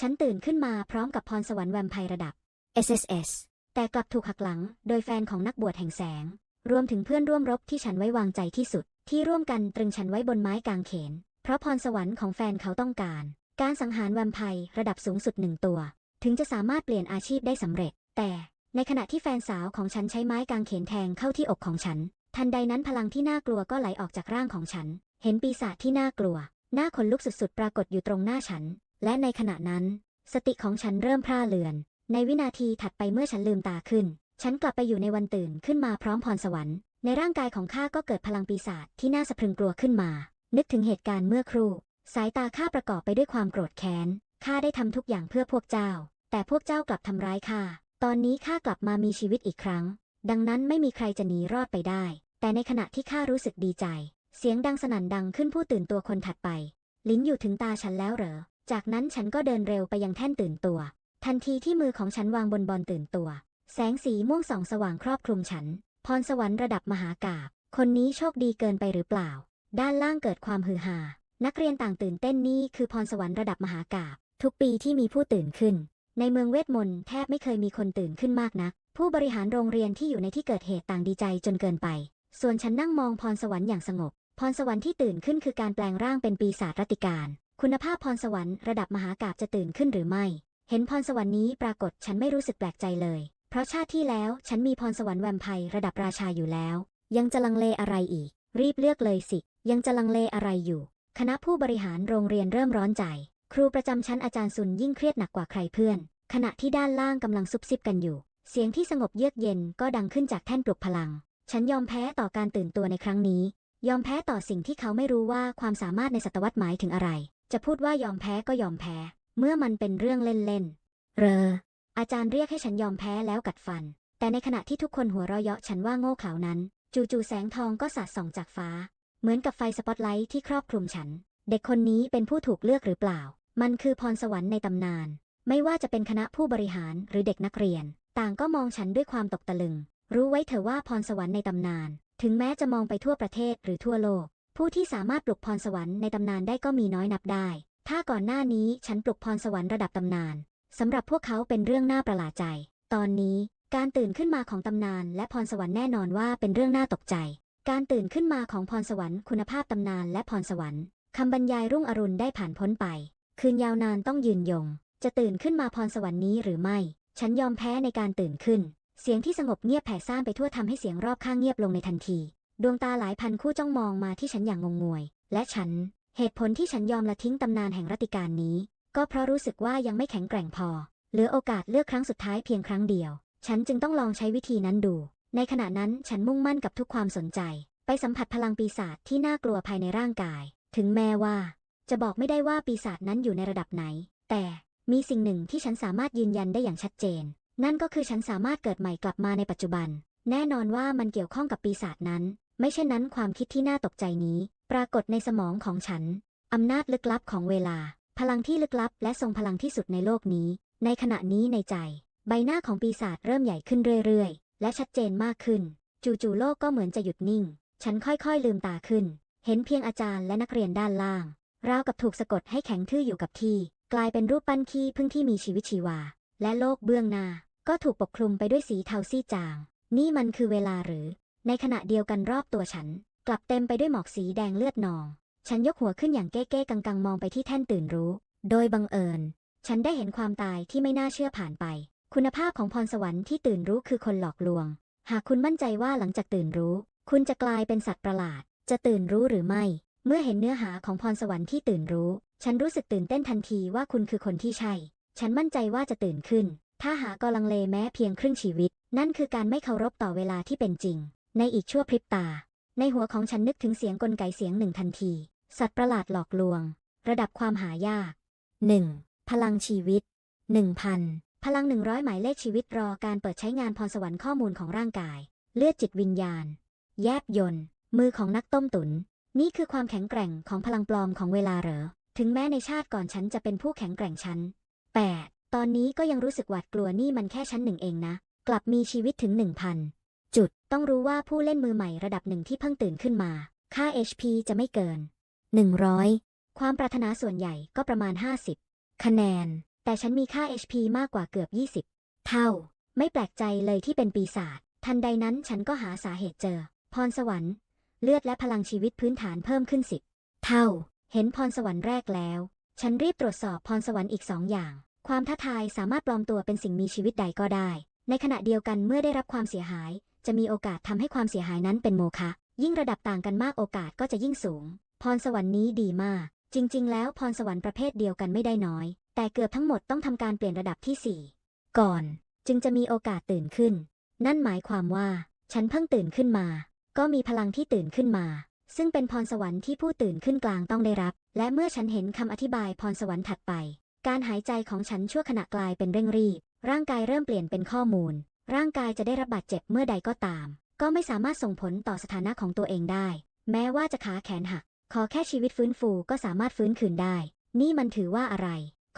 ฉันตื่นขึ้นมาพร้อมกับพรสวรรค์แวมไพร์ระดับ SSS แต่กลับถูกหักหลัง โดยแฟนของนักบวชแห่งแสง รวมถึงเพื่อนร่วมรบที่ฉันไว้วางใจที่สุด ที่ร่วมกันตรึงฉันไว้บนไม้กางเขน เพราะพรสวรรค์ของแฟนเขาต้องการ การสังหารแวมไพร์ระดับสูงสุดหนึ่งตัว ถึงจะสามารถเปลี่ยนอาชีพได้สำเร็จ แต่ในขณะที่แฟนสาวของฉันใช้ไม้กางเขนแทงเข้าที่อกของฉัน ทันใดนั้นพลังที่น่ากลัวก็ไหลออกจากร่างของฉัน เห็นปีศาจที่น่ากลัว หน้าขนลุกสุดๆ ปรากฏอยู่ตรงหน้าฉัน และในขณะนั้น สติของฉันเริ่มพร่าเลือน ในวินาทีถัดไปเมื่อฉันลืมตาขึ้น ฉันกลับไปอยู่ในวันตื่นขึ้นมาพร้อมพรสวรรค์ ในร่างกายของข้าก็เกิดพลังปีศาจที่น่าสะพรึงกลัวขึ้นมา นึกถึงเหตุการณ์เมื่อครู่ สายตาข้าประกอบไปด้วยความโกรธแค้น ข้าได้ทำทุกอย่างเพื่อพวกเจ้า แต่พวกเจ้ากลับทำร้ายข้า ตอนนี้ข้ากลับมามีชีวิตอีกครั้ง ดังนั้นไม่มีใครจะหนีรอดไปได้ แต่ในขณะที่ข้ารู้สึกดีใจ เสียงดังสนั่นดังขึ้นผู้ตื่นตัวคนถัดไป ลิ้นอยู่ถึงตาฉันแล้วเหรอ จากนั้นฉันก็เดินเร็วไปยังแท่นตื่นตัว ทันทีที่มือของฉันวางบนบอลตื่นตัว แสงสีม่วงส่องสว่างครอบคลุมฉัน พรสวรรค์ระดับมหากาบคนนี้โชคดีเกินไปหรือเปล่า ด้านล่างเกิดความฮือฮา นักเรียนต่างตื่นเต้นนี่คือพรสวรรค์ระดับมหากาบทุกปีที่มีผู้ตื่นขึ้น ในเมืองเวทมนต์แทบไม่เคยมีคนตื่นขึ้นมากนัก ผู้บริหารโรงเรียนที่อยู่ในที่เกิดเหตุต่างดีใจจนเกินไป ส่วนฉันนั่งมองพรสวรรค์อย่างสงบ พรสวรรค์ที่ตื่นขึ้นคือการแปลงร่างเป็นปีศาจรติการ คุณภาพพรสวรรค์ระดับมหากาบจะตื่นขึ้นหรือไม่ เห็นพรสวรรค์นี้ปรากฏฉันไม่รู้สึกแปลกใจเลย เพราะชาติที่แล้วฉันมีพรสวรรค์แวมไพร์ระดับราชาอยู่แล้ว ยังจะลังเลอะไรอีก รีบเลือกเลยสิ ยังจะลังเลอะไรอยู่ คณะผู้บริหารโรงเรียนเริ่มร้อนใจ ครูประจำชั้นอาจารย์ซุนยิ่งเครียดหนักกว่าใครเพื่อน ขณะที่ด้านล่างกำลังซุบซิบกันอยู่ เสียงที่สงบเยือกเย็นก็ดังขึ้นจากแท่นปลุกพลัง ฉันยอมแพ้ต่อการตื่นตัวในครั้งนี้ ยอมแพ้ต่อสิ่งที่เขาไม่รู้ว่าความสามารถในศตวรรษหมายถึงอะไร จะพูดว่ายอมแพ้ก็ยอมแพ้ เมื่อมันเป็นเรื่องเล่นๆเรอ อาจารย์เรียกให้ฉันยอมแพ้แล้วกัดฟัน แต่ในขณะที่ทุกคนหัวเราะเยาะฉันว่าโง่เขลานั้น จู่ๆแสงทองก็สาดส่องจากฟ้า เหมือนกับไฟสปอตไลท์ที่ครอบคลุมฉัน เด็กคนนี้เป็นผู้ถูกเลือกหรือเปล่า มันคือพรสวรรค์ในตำนาน ไม่ว่าจะเป็นคณะผู้บริหารหรือเด็กนักเรียน ต่างก็มองฉันด้วยความตกตะลึง รู้ไว้เถอะว่าพรสวรรค์ในตำนาน ถึงแม้จะมองไปทั่วประเทศหรือทั่วโลก ผู้ที่สามารถปลุกพรสวรรค์ในตำนานได้ก็มีน้อยนับได้ ถ้าก่อนหน้านี้ฉันปลุกพรสวรรค์ระดับตำนานสำหรับพวกเขาเป็นเรื่องน่าประหลาดใจ ตอนนี้การตื่นขึ้นมาของตำนาน และพรสวรรค์แน่นอนว่าเป็นเรื่องน่าตกใจ การตื่นขึ้นมาของพรสวรรค์คุณภาพตำนานและพรสวรรค์คำบรรยายรุ่งอรุณได้ผ่านพ้นไป คืนยาวนานต้องยืนยง จะตื่นขึ้นมาพรสวรรค์นี้หรือไม่ ฉันยอมแพ้ในการตื่นขึ้น เสียงที่สงบเงียบแผ่ซ่านไปทั่วทำให้เสียงรอบข้างเงียบลงในทันที ดวงตาหลายพันคู่จ้องมองมาที่ฉันอย่างงงงวย และฉัน เหตุผลที่ฉันยอมละทิ้งตำนานแห่งรัติการนี้ ก็เพราะรู้สึกว่ายังไม่แข็งแกร่งพอ เหลือโอกาสเลือกครั้งสุดท้ายเพียงครั้งเดียว ฉันจึงต้องลองใช้วิธีนั้นดู ในขณะนั้นฉันมุ่งมั่นกับทุกความสนใจ ไปสัมผัสพลังปีศาจที่น่ากลัวภายในร่างกาย ถึงแม้ว่า จะบอกไม่ได้ว่าปีศาจนั้นอยู่ในระดับไหน แต่มีสิ่งหนึ่งที่ฉันสามารถยืนยันได้อย่างชัดเจน นั่นก็คือฉันสามารถเกิดใหม่กลับมาในปัจจุบัน แน่นอนว่ามันเกี่ยวข้องกับปีศาจนั้น ไม่เช่นนั้นความคิดที่น่าตกใจนี้ ปรากฏในสมองของฉัน อำนาจลึกลับของเวลา พลังที่ลึกลับและทรงพลังที่สุดในโลกนี้ ในขณะนี้ในใจ ใบหน้าของปีศาจเริ่มใหญ่ขึ้นเรื่อยๆ และชัดเจนมากขึ้น จู่ๆโลกก็เหมือนจะหยุดนิ่ง ฉันค่อยๆลืมตาขึ้น เห็นเพียงอาจารย์และนักเรียนด้านล่าง ราวกับถูกสะกดให้แข็งทื่ออยู่กับที่ กลายเป็นรูปปั้นขี้พึ่งที่มีชีวิตชีวา และโลกเบื้องหน้าก็ถูกปกคลุมไปด้วยสีเทาซีจาง นี่มันคือเวลาหรือ ในขณะเดียวกันรอบตัวฉัน กลับเต็มไปด้วยหมอกสีแดงเลือดนอง ฉันยกหัวขึ้นอย่างเก้ๆกังๆมองไปที่แท่นตื่นรู้ โดยบังเอิญ ฉันได้เห็นความตายที่ไม่น่าเชื่อผ่านไป คุณภาพของพรสวรรค์ที่ตื่นรู้คือคนหลอกลวง หากคุณมั่นใจว่าหลังจากตื่นรู้ คุณจะกลายเป็นสัตว์ประหลาด จะตื่นรู้หรือไม่ เมื่อเห็นเนื้อหาของพรสวรรค์ที่ตื่นรู้ ฉันรู้สึกตื่นเต้นทันทีว่าคุณคือคนที่ใช่ ฉันมั่นใจว่าจะตื่นขึ้น ถ้าหากลังเลแม้เพียงครึ่งชีวิต นั่นคือการไม่เคารพต่อเวลาที่เป็นจริง ในอีกชั่วพริบตา ในหัวของฉันนึกถึงเสียงกลไกเสียงหนึ่งทันที สัตว์ประหลาดหลอกลวง ระดับความหายาก 1. พลังชีวิต 1,000 พลัง 100 หมายเลขชีวิตรอการเปิดใช้งานพรสวรรค์ข้อมูลของร่างกาย เลือดจิตวิญญาณ แยบยนต์มือของนักต้มตุน นี่คือความแข็งแกร่งของพลังปลอมของเวลาเหรอ ถึงแม้ในชาติก่อนฉันจะเป็นผู้แข็งแกร่งชั้น 8. ตอนนี้ก็ยังรู้สึกหวาดกลัวนี่มันแค่ชั้นหนึ่งเองนะ กลับมีชีวิตถึง 1,000 จุด ต้องรู้ว่าผู้เล่นมือใหม่ระดับหนึ่งที่เพิ่งตื่นขึ้นมา ค่า HP จะไม่เกิน 100 ความปรารถนาส่วนใหญ่ก็ประมาณ 50 คะแนน แต่ฉันมีค่า HP มากกว่าเกือบ 20 เท่า ไม่แปลกใจเลยที่เป็นปีศาจ ทันใดนั้นฉันก็หาสาเหตุเจอ พรสวรรค์ เลือดและพลังชีวิตพื้นฐานเพิ่มขึ้นสิบเท่า เห็นพรสวรรค์แรกแล้ว ฉันรีบตรวจสอบพรสวรรค์อีกสองอย่าง ความท้าทายสามารถปลอมตัวเป็นสิ่งมีชีวิตใดก็ได้ ในขณะเดียวกันเมื่อได้รับความเสียหาย จะมีโอกาสทำให้ความเสียหายนั้นเป็นโมฆะยิ่งระดับต่างกันมากโอกาสก็จะยิ่งสูง พรสวรรค์นี้ดีมาก จริง ๆ แล้วพรสวรรค์ประเภทเดียวกันไม่ได้น้อย แต่เกือบทั้งหมดต้องทำการเปลี่ยนระดับที่ 4 ก่อน จึงจะมีโอกาสตื่นขึ้น นั่นหมายความว่า ฉันเพิ่งตื่นขึ้นมา ก็มีพลังที่ตื่นขึ้นมา ซึ่งเป็นพรสวรรค์ที่ผู้ตื่นขึ้นกลางต้องได้รับ และเมื่อฉันเห็นคำอธิบายพรสวรรค์ถัดไป การหายใจของฉันชั่วขณะกลายเป็นเร่งรีบร่างกายเริ่มเปลี่ยนเป็นข้อมูล ร่างกายจะได้รับบาดเจ็บเมื่อใดก็ตาม ก็ไม่สามารถส่งผลต่อสถานะของตัวเองได้ แม้ว่าจะขาแขนหัก ขอแค่ชีวิตฟื้นฟูก็สามารถฟื้นคืนได้ นี่มันถือว่าอะไร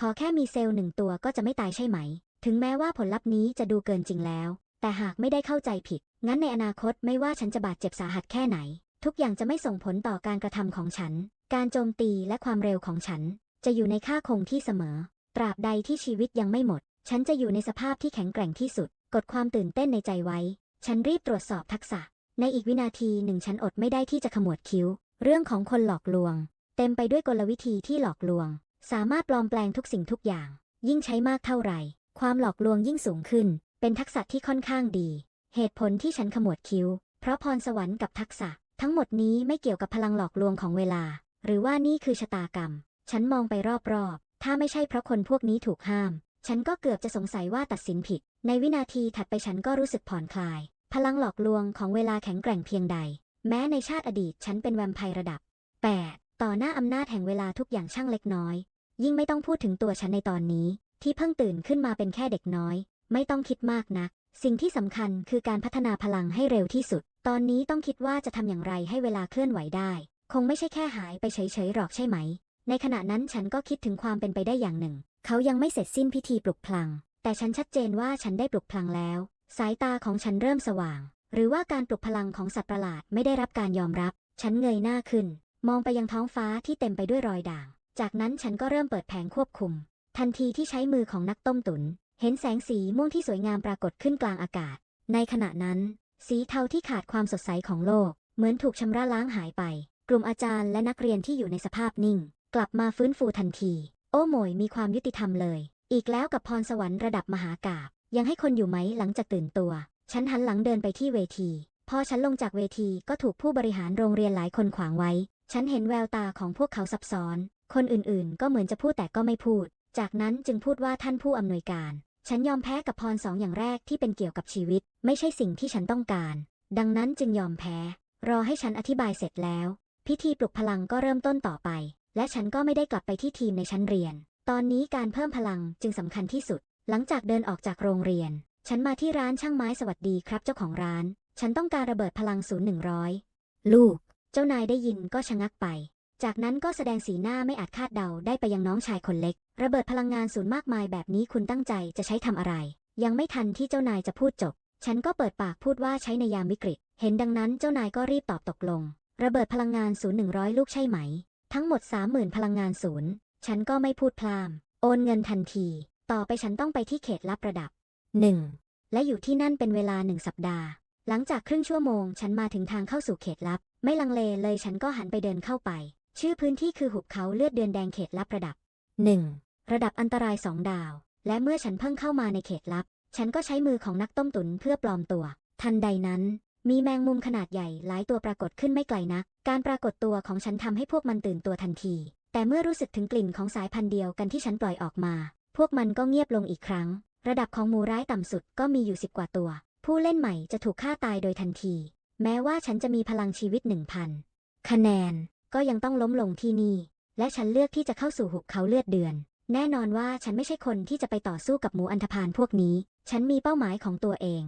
ขอแค่มีเซลล์หนึ่งตัวก็จะไม่ตายใช่ไหม ถึงแม้ว่าผลลัพธ์นี้จะดูเกินจริงแล้ว แต่หากไม่ได้เข้าใจผิด งั้นในอนาคตไม่ว่าฉันจะบาดเจ็บสาหัสแค่ไหน ทุกอย่างจะไม่ส่งผลต่อการกระทำของฉัน การโจมตีและความเร็วของฉัน จะอยู่ในค่าคงที่เสมอ ตราบใดที่ชีวิตยังไม่หมด ฉันจะอยู่ในสภาพที่แข็งแกร่งที่สุด กดความตื่นเต้นในใจไว้ ฉันรีบตรวจสอบทักษะ ในอีกวินาทีหนึ่งฉันอดไม่ได้ที่จะขมวดคิ้ว เรื่องของคนหลอกลวง เต็มไปด้วยกลวิธีที่หลอกลวง สามารถปลอมแปลงทุกสิ่งทุกอย่าง ยิ่งใช้มากเท่าไหร่ ความหลอกลวงยิ่งสูงขึ้น เป็นทักษะที่ค่อนข้างดี เหตุผลที่ฉันขมวดคิ้ว เพราะพรสวรรค์กับทักษะ ทั้งหมดนี้ไม่เกี่ยวกับพลังหลอกลวงของเวลา หรือว่านี่คือชะตากรรม ฉันมองไปรอบๆ ถ้าไม่ใช่เพราะคนพวกนี้ถูกห้าม ฉันก็เกือบจะสงสัยว่าตัดสินผิด ในวินาทีถัดไปฉันก็รู้สึกผ่อนคลาย พลังหลอกลวงของเวลาแข็งแกร่งเพียงใด แม้ในชาติอดีตฉันเป็นแวมไพร์ระดับ 8 ต่อหน้าอำนาจแห่งเวลาทุกอย่างช่างเล็กน้อย ยิ่งไม่ต้องพูดถึงตัวฉันในตอนนี้ ที่เพิ่งตื่นขึ้นมาเป็นแค่เด็กน้อย ไม่ต้องคิดมากนัก สิ่งที่สำคัญคือการพัฒนาพลังให้เร็วที่สุด ตอนนี้ต้องคิดว่าจะทำอย่างไรให้เวลาเคลื่อนไหวได้ คงไม่ใช่แค่หายไปเฉยๆหรอกใช่ไหม ในขณะนั้นฉันก็คิดถึงความเป็นไปได้อย่างหนึ่ง เขายังไม่เสร็จสิ้นพิธีปลุกพลัง แต่ฉันชัดเจนว่าฉันได้ปลุกพลังแล้ว สายตาของฉันเริ่มสว่าง หรือว่าการปลุกพลังของสัตว์ประหลาดไม่ได้รับการยอมรับ ฉันเงยหน้าขึ้น มองไปยังท้องฟ้าที่เต็มไปด้วยรอยด่าง จากนั้นฉันก็เริ่มเปิดแผงควบคุม ทันทีที่ใช้มือของนักต้มตุน เห็นแสงสีม่วงที่สวยงามปรากฏขึ้นกลางอากาศ ในขณะนั้น สีเทาที่ขาดความสดใสของโลก เหมือนถูกชำระล้างหายไป กลุ่มอาจารย์และนักเรียนที่อยู่ในสภาพนิ่ง กลับมาฟื้นฟูทันที โอ้โหมยมีความยุติธรรมเลย อีกแล้วกับพรสวรรค์ระดับมหากาบยังให้คนอยู่ไหมหลังจากตื่นตัว ฉันหันหลังเดินไปที่เวที พอฉันลงจากเวทีก็ถูกผู้บริหารโรงเรียนหลายคนขวางไว้ ฉันเห็นแววตาของพวกเขาซับซ้อน คนอื่นๆ ก็เหมือนจะพูดแต่ก็ไม่พูด จากนั้นจึงพูดว่าท่านผู้อำนวยการ ฉันยอมแพ้กับพรสองอย่างแรกที่เป็นเกี่ยวกับชีวิต ไม่ใช่สิ่งที่ฉันต้องการ ดังนั้นจึงยอมแพ้ รอให้ฉันอธิบายเสร็จแล้ว พิธีปลุกพลังก็เริ่มต้นต่อไป และฉันก็ไม่ได้กลับไปที่ทีมในชั้นเรียน ตอนนี้การเพิ่มพลังจึงสำคัญที่สุด หลังจากเดินออกจากโรงเรียน ฉันมาที่ร้านช่างไม้สวัสดีครับเจ้าของร้าน ฉันต้องการระเบิดพลังศูนย์หนึ่งร้อยลูก เจ้านายได้ยินก็ชะงักไป จากนั้นก็แสดงสีหน้าไม่อาจคาดเดาได้ไปยังน้องชายคนเล็ก ระเบิดพลังงานศูนย์มากมายแบบนี้คุณตั้งใจจะใช้ทำอะไร ยังไม่ทันที่เจ้านายจะพูดจบ ฉันก็เปิดปากพูดว่าใช้ในยามวิกฤต เห็นดังนั้นเจ้านายก็รีบตอบตกลง ระเบิดพลังงานศูนย์หนึ่งร้อยลูกใช่ไหม ทั้งหมดสามหมื่นพลังงานศูนย์ ฉันก็ไม่พูดพลาม โอนเงินทันที ต่อไปฉันต้องไปที่เขตลับระดับหนึ่งและอยู่ที่นั่นเป็นเวลาหนึ่งสัปดาห์ หลังจากครึ่งชั่วโมง ฉันมาถึงทางเข้าสู่เขตลับ ไม่ลังเลเลยฉันก็หันไปเดินเข้าไป ชื่อพื้นที่คือหุบเขาเลือดเดือนแดงเขตลับระดับ 1. ระดับอันตรายสองดาว และเมื่อฉันเพิ่งเข้ามาในเขตลับ ฉันก็ใช้มือของนักต้มตุ๋นเพื่อปลอมตัว ทันใดนั้น มีแมงมุมขนาดใหญ่หลายตัวปรากฏขึ้นไม่ไกลนัก การปรากฏตัวของฉันทำให้พวกมันตื่นตัวทันที แต่เมื่อรู้สึกถึงกลิ่นของสายพันธุ์เดียวกันที่ฉันปล่อยออกมา พวกมันก็เงียบลงอีกครั้ง ระดับของหมูร้ายต่ำสุดก็มีอยู่สิบกว่าตัว ผู้เล่นใหม่จะถูกฆ่าตายโดยทันที แม้ว่าฉันจะมีพลังชีวิตหนึ่งพันคะแนนก็ยังต้องล้มลงที่นี่ และฉันเลือกที่จะเข้าสู่หุบเขาเลือดเดือน แน่นอนว่าฉันไม่ใช่คนที่จะไปต่อสู้กับหมูอันธพาลพวกนี้ ฉันมีเป้าหมายของตัวเอง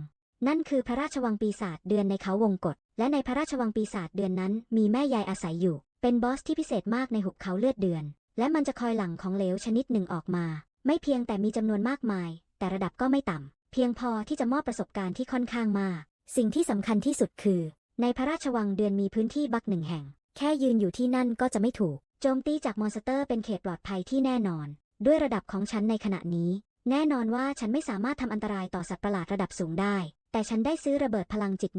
นั่นคือพระราชวังปีศาจเดือนในเขาวงกฏและในพระราชวังปีศาจเดือนนั้น มีแม่ยายอาศัยอยู่ เป็นบอสที่พิเศษมากในหุบเขาเลือดเดือน และมันจะคอยหลั่งของเหลวชนิดหนึ่งออกมา ไม่เพียงแต่มีจำนวนมากมาย แต่ระดับก็ไม่ต่ำเพียงพอที่จะมอบประสบการณ์ที่ค่อนข้างมาก สิ่งที่สำคัญที่สุดคือ ในพระราชวังเดือนมีพื้นที่บักหนึ่งแห่ง แค่ยืนอยู่ที่นั่นก็จะไม่ถูกโจมตีจากมอนสเตอร์เป็นเขตปลอดภัยที่แน่นอน ด้วยระดับของฉันในขณะนี้ แน่นอนว่าฉันไม่สามารถทำอันตรายต่อสัตว์ประหลาดระดับสูงได้ แต่ฉันได้ซื้อระเบิดพลังจิต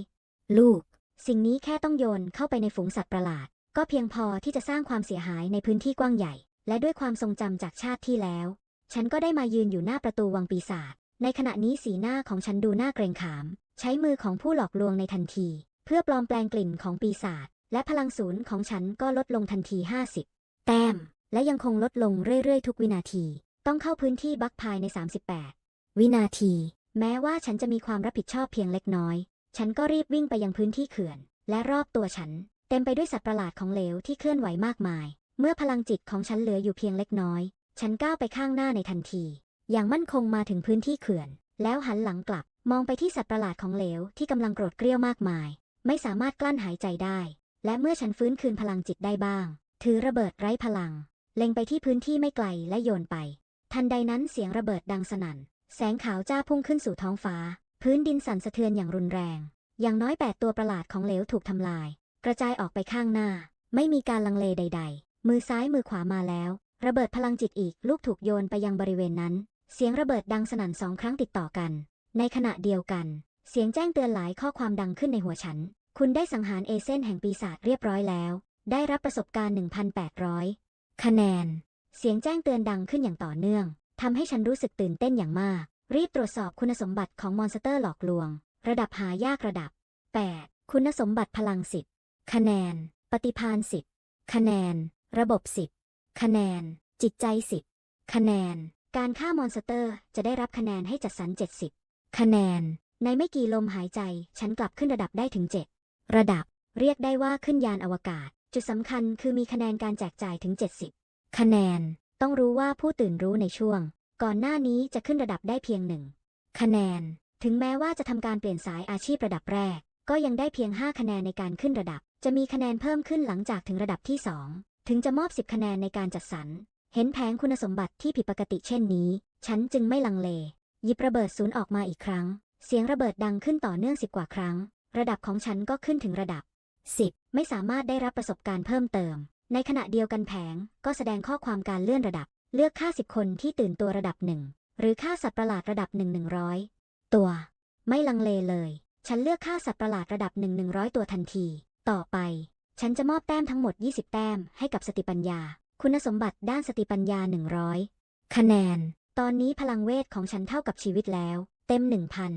100ลูก สิ่งนี้แค่ต้องโยนเข้าไปในฝูงสัตว์ประหลาด ก็เพียงพอที่จะสร้างความเสียหายในพื้นที่กว้างใหญ่ และด้วยความทรงจำจากชาติที่แล้ว ฉันก็ได้มายืนอยู่หน้าประตูวังปีศาจในขณะนี้สีหน้าของฉันดูน่าเกรงขาม ใช้มือของผู้หลอกลวงในทันที เพื่อปลอมแปลงกลิ่นของปีศาจและพลังศูนย์ของฉันก็ลดลงทันที 50 แต้ม และยังคงลดลงเรื่อยๆ ทุกวินาที ต้องเข้าพื้นที่บักภายใน 38 วินาที แม้ว่าฉันจะมีความรับผิดชอบเพียงเล็กน้อย ฉันก็รีบวิ่งไปยังพื้นที่เขื่อน และรอบตัวฉัน เต็มไปด้วยสัตว์ประหลาดของเหลวที่เคลื่อนไหวมากมาย เมื่อพลังจิตของฉันเหลืออยู่เพียงเล็กน้อย ฉันก้าวไปข้างหน้าในทันที อย่างมั่นคงมาถึงพื้นที่เขื่อน แล้วหันหลังกลับ มองไปที่สัตว์ประหลาดของเหลวที่กำลังโกรธเกรี้ยวมากมาย ไม่สามารถกลั้นหายใจได้ และเมื่อฉันฟื้นคืนพลังจิตได้บ้าง ถือระเบิดไร้พลัง เล็งไปที่พื้นที่ไม่ไกลและโยนไป ทันใดนั้นเสียงระเบิดดังสนั่น แสงขาวจ้าพุ่งขึ้นสู่ท้องฟ้า พื้นดินสั่นสะเทือนอย่างรุนแรง อย่างน้อยแปดตัวประหลาดของเหลวถูกทำลาย กระจายออกไปข้างหน้า ไม่มีการลังเลใด ๆ มือซ้ายมือขวามาแล้ว ระเบิดพลังจิตอีกลูกถูกโยนไปยังบริเวณนั้น เสียงระเบิดดังสนั่นสองครั้งติดต่อกัน ในขณะเดียวกัน เสียงแจ้งเตือนหลายข้อความดังขึ้นในหัวฉัน คุณได้สังหารเอเซนแห่งปีศาจเรียบร้อยแล้ว ได้รับประสบการณ์ 1,800 คะแนน เสียงแจ้งเตือนดังขึ้นอย่างต่อเนื่อง ทำให้ฉันรู้สึกตื่นเต้นอย่างมาก รีบตรวจสอบคุณสมบัติของมอนสเตอร์หลอกลวง ระดับหายากระดับ 8. คุณสมบัติพลัง 10 คะแนน ปฏิพาน10 คะแนน ระบบ 10 คะแนน จิตใจ 10 คะแนน การฆ่ามอนสเตอร์จะได้รับคะแนนให้จัดสรร 70 คะแนน ในไม่กี่ลมหายใจ ฉันกลับขึ้นระดับได้ถึง 7 ระดับ เรียกได้ว่าขึ้นยานอวกาศ จุดสำคัญคือมีคะแนนการแจกจ่ายถึง 70 คะแนน ต้องรู้ว่าผู้ตื่นรู้ในช่วง ก่อนหน้านี้จะขึ้นระดับได้เพียงหนึ่งคะแนน ถึงแม้ว่าจะทำการเปลี่ยนสายอาชีพระดับแรก ก็ยังได้เพียง 5 คะแนนในการขึ้นระดับ จะมีคะแนนเพิ่มขึ้นหลังจากถึงระดับที่ 2 ถึงจะมอบ 10 คะแนนในการจัดสรร เห็นแผงคุณสมบัติที่ผิดปกติเช่นนี้ ฉันจึงไม่ลังเล หยิบระเบิดศูนย์ออกมาอีกครั้ง เสียงระเบิดดังขึ้นต่อเนื่องสิบกว่าครั้ง ระดับของฉันก็ขึ้นถึงระดับ 10 ไม่สามารถได้รับประสบการณ์เพิ่มเติม ในขณะเดียวกันแผงก็แสดงข้อความการเลื่อนระดับ เลือกค่าสิบคนที่ตื่นตัวระดับหนึ่งหรือค่าสัตว์ประหลาดระดับหนึ่งหนึ่งร้อยตัว ไม่ลังเลเลย ฉันเลือกค่าสัตว์ประหลาดระดับหนึ่งหนึ่งร้อยตัวทันที ต่อไป ฉันจะมอบแต้มทั้งหมด 20 แต้มให้กับสติปัญญา คุณสมบัติด้านสติปัญญา 100 คะแนน ตอนนี้พลังเวทของฉันเท่ากับชีวิตแล้ว เต็ม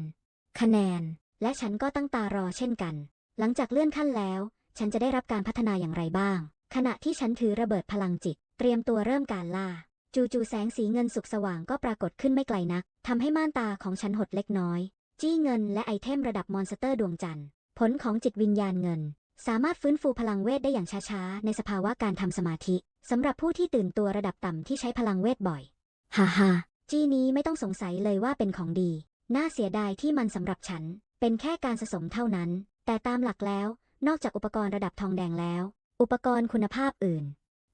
1,000 คะแนน และฉันก็ตั้งตารอเช่นกัน หลังจากเลื่อนขั้นแล้ว ฉันจะได้รับการพัฒนาอย่างไรบ้าง ขณะที่ฉันถือระเบิดพลังจิต เตรียมตัวเริ่มการล่า จู่ๆแสงสีเงินสุกสว่างก็ปรากฏขึ้นไม่ไกลนักทำให้ม่านตาของฉันหดเล็กน้อย จี้เงินและไอเทมระดับมอนสเตอร์ดวงจันทร์ ผลของจิตวิญญาณเงิน สามารถฟื้นฟูพลังเวทได้อย่างช้าๆ ในสภาวะการทำสมาธิสำหรับผู้ที่ตื่นตัวระดับต่ำที่ใช้พลังเวทบ่อยฮ่าฮ่าจี้นี้ไม่ต้องสงสัยเลยว่าเป็นของดี น่าเสียดายที่มันสำหรับฉัน เป็นแค่การสะสมเท่านั้น แต่ตามหลักแล้ว นอกจากอุปกรณ์ระดับทองแดงแล้ว อุปกรณ์คุณภาพอื่น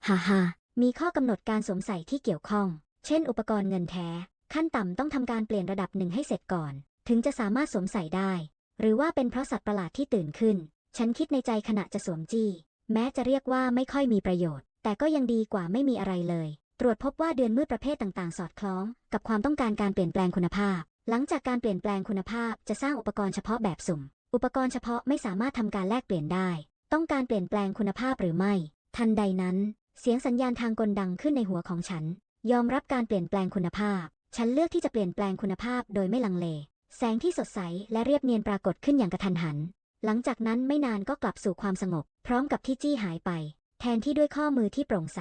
ฮ่าฮ่ามีข้อกำหนดการสวมใส่ที่เกี่ยวข้อง เช่น อุปกรณ์เงินแท้ ขั้นต่ำต้องทำการเปลี่ยนระดับหนึ่งให้เสร็จก่อน ถึงจะสามารถสวมใส่ได้ หรือว่าเป็นเพราะสัตว์ประหลาดที่ตื่นขึ้น ฉันคิดในใจขณะจะสวมจี้ แม้จะเรียกว่าไม่ค่อยมีประโยชน์ แต่ก็ยังดีกว่าไม่มีอะไรเลย ตรวจพบว่าเดือนมืดประเภทต่างๆ สอดคล้อง กับความต้องการการเปลี่ยนแปลงคุณภาพ หลังจากการเปลี่ยนแปลงคุณภาพจะสร้างอุปกรณ์เฉพาะแบบสุ่ม อุปกรณ์เฉพาะไม่สามารถทำการแลกเปลี่ยนได้ ต้องการเปลี่ยนแปลงคุณภาพหรือไม่ ทันใดนั้น เสียงสัญญาณทางกลดังขึ้นในหัวของฉัน ยอมรับการเปลี่ยนแปลงคุณภาพ ฉันเลือกที่จะเปลี่ยนแปลงคุณภาพโดยไม่ลังเล แสงที่สดใสและเรียบเนียนปรากฏขึ้นอย่างกระทันหัน หลังจากนั้นไม่นานก็กลับสู่ความสงบ พร้อมกับที่จี้หายไป แทนที่ด้วยข้อมือที่โปร่งใส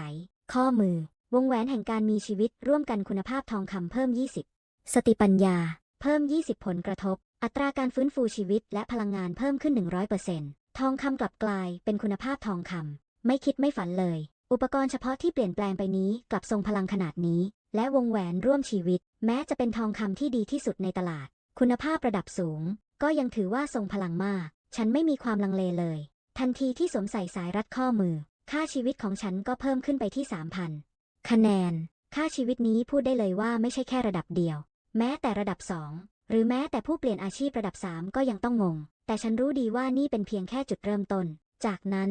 ข้อมือ วงแหวนแห่งการมีชีวิตร่วมกันคุณภาพทองคำเพิ่ม 20 สติปัญญา เพิ่ม 20 ผลกระทบ อัตราการฟื้นฟูชีวิตและพลังงานเพิ่มขึ้น 100% ทองคำกลับกลายเป็นคุณภาพทองคำไม่คิดไม่ฝันเลย อุปกรณ์เฉพาะที่เปลี่ยนแปลงไปนี้กลับทรงพลังขนาดนี้ และวงแหวนร่วมชีวิต แม้จะเป็นทองคำที่ดีที่สุดในตลาด คุณภาพระดับสูง ก็ยังถือว่าทรงพลังมาก ฉันไม่มีความลังเลเลย ทันทีที่สวมใส่สายรัดข้อมือ ค่าชีวิตของฉันก็เพิ่มขึ้นไปที่3,000คะแนน ค่าชีวิตนี้พูดได้เลยว่าไม่ใช่แค่ระดับเดียว แม้แต่ระดับ2ห รือแม้แต่ผู้เปลี่ยนอาชีพระดับ 3 ก็ยังต้องงง แต่ฉันรู้ดีว่านี่เป็นเพียงแค่จุดเริ่มต้น จากนั้น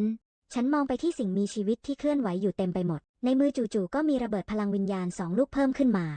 ฉันมองไปที่สิ่งมีชีวิตที่เคลื่อนไหวอยู่เต็มไปหมด ในมือจู่ๆก็มีระเบิดพลังวิญญาณสองลูกเพิ่มขึ้นมา